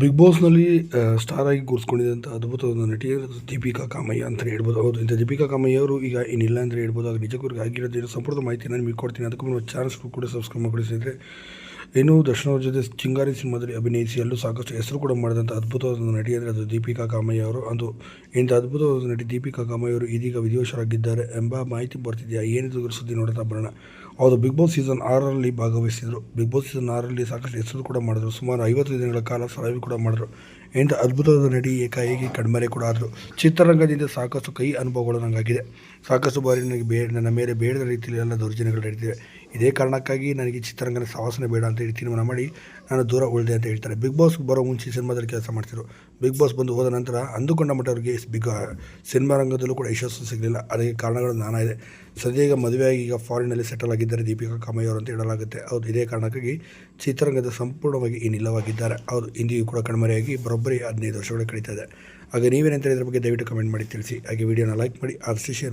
Big ಬಾಸ್ನಲ್ಲಿ star ಆಗಿ ಕೂರಿಸ್ಕೊಂಡಿದ್ದಂಥ ಅದ್ಭುತವಾದ ನಟಿ ದೀಪಿಕಾ ಕಾಮಯ್ಯ ಅಂತಲೇ ಹೇಳ್ಬೋದು. ಹೌದು, ಇಂಥ ದೀಪಿಕಾ ಕಾಮಯ್ಯ ಅವರು ಈಗ ಏನಿಲ್ಲ ಅಂದರೆ ಹೇಳ್ಬೋದು. ಆಗ ನಿಜಕ್ಕೂ ಆಗಿರೋದೇನು ಸಂಪೂರ್ಣ ಮಾಹಿತಿ ನಾನು ನಿಮಗೆ ಕೊಡ್ತೀನಿ. ಅದಕ್ಕೂ ಚಾನಲ್ಸ್ಗೂ ಕೂಡ ಸಬ್ಸ್ಕ್ರೈಬ್ ಮಾಡಿ ಇನ್ನು ದರ್ಶನ್ ಜೊತೆ ಚಿಂಗಾರಿ ಸಿನಿಮಾದಲ್ಲಿ ಅಭಿನಯಿಸಿ ಎಲ್ಲೂ ಸಾಕಷ್ಟು ಹೆಸರು ಕೂಡ ಮಾಡಿದಂಥ ಅದ್ಭುತವಾದ ನಟಿ ಅಂದರೆ ಅದು ದೀಪಿಕಾ ಕಾಮಯ್ಯ ಅವರು. ಅದು ಇಂಥ ಅದ್ಭುತವಾದ ನಟಿ ದೀಪಿಕಾ ಕಾಮಯ್ಯ ಅವರು ಇದೀಗ ವಿಧಿವಶರಾಗಿದ್ದಾರೆ ಎಂಬ ಮಾಹಿತಿ ಬರ್ತಿದೆಯಾ? ಏನಿದು ಸುದ್ದಿ ನೋಡುತ್ತಾ ಬರೋಣ. ಅವರು ಬಿಗ್ ಬಾಸ್ ಸೀಸನ್ ಆರರಲ್ಲಿ ಭಾಗವಹಿಸಿದರು. ಬಿಗ್ ಬಾಸ್ ಸೀಸನ್ ಆರರಲ್ಲಿ ಸಾಕಷ್ಟು ಹೆಸರು ಕೂಡ ಮಾಡಿದ್ರು. ಸುಮಾರು ಐವತ್ತು ದಿನಗಳ ಕಾಲ ಸಲಹೆ ಕೂಡ ಮಾಡಿದ್ರು. ಇಂಥ ಅದ್ಭುತವಾದ ನಟಿ ಏಕಾಏಕಿ ಕಣ್ಮರೆ ಕೂಡ ಆದರು. ಚಿತ್ರರಂಗದಿಂದ ಸಾಕಷ್ಟು ಕೈ ಅನುಭವಗಳು ನನಗಾಗಿದೆ ಸಾಕಷ್ಟು ಬಾರಿ ನನಗೆ ಬೇ ನನ್ನ ಮೇಲೆ ಬೇಡದ ರೀತಿಯಲ್ಲಿ ಎಲ್ಲ ದೌರ್ಜನ್ಯಗಳು ನಡೀತಿವೆ. ಇದೇ ಕಾರಣಕ್ಕಾಗಿ ನನಗೆ ಚಿತ್ರರಂಗದ ಸಾಹಸನೆ ಬೇಡ ಅಂತ ಹೇಳಿ ತೀರ್ಮಾನ ಮಾಡಿ ನಾನು ದೂರ ಉಳಿದೆ ಅಂತ ಹೇಳ್ತಾರೆ. ಬಿಗ್ ಬಾಸ್ ಬರೋ ಮುಂಚೆ ಸಿನಿಮಾದಲ್ಲಿ ಕೆಲಸ ಮಾಡ್ತಿದ್ರು. ಬಿಗ್ ಬಾಸ್ ಬಂದು ಹೋದ ನಂತರ ಅಂದುಕೊಂಡ ಮಟ್ಟ ಅವರಿಗೆ ಬಿಗ್ ಸಿನಿಮಾ ರಂಗದಲ್ಲೂ ಕೂಡ ಯಶಸ್ಸು ಸಿಗಲಿಲ್ಲ. ಅದಕ್ಕೆ ಕಾರಣಗಳು ನಾನಾ ಇದೆ. ಸದ್ಯ ಈಗ ಮದುವೆಯಾಗಿ ಈಗ ಫಾರಿನಲ್ಲಿ ಸೆಟಲ್ ಆಗಿದ್ದಾರೆ ದೀಪಿಕಾ ಕಾಮಯ್ಯ ಅವರು ಅಂತ ಹೇಳಲಾಗುತ್ತೆ. ಹೌದು ಇದೇ ಕಾರಣಕ್ಕಾಗಿ ಚಿತ್ರರಂಗದ ಸಂಪೂರ್ಣವಾಗಿ ಇನ್ನಿಲ್ಲವಾಗಿದ್ದಾರೆ ಅವರು ಇಂದಿಗೂ ಕೂಡ ಕಣ್ಮರೆಯಾಗಿ ಬರೋಬ್ಬರಿ ಹದಿನೈದು ವರ್ಷಗಳು ಕಳೀತಾ ಇದೆ. ಹಾಗೆ ನೀವೇನಂತ ಇದ್ರ ಬಗ್ಗೆ ದಯವಿಟ್ಟು ಕಮೆಂಟ್ ಮಾಡಿ ತಿಳಿಸಿ. ಹಾಗೆ ವಿಡಿಯೋನ ಲೈಕ್ ಮಾಡಿ ಆದಷ್ಟು ಶೇರ್ ಮಾಡಿ.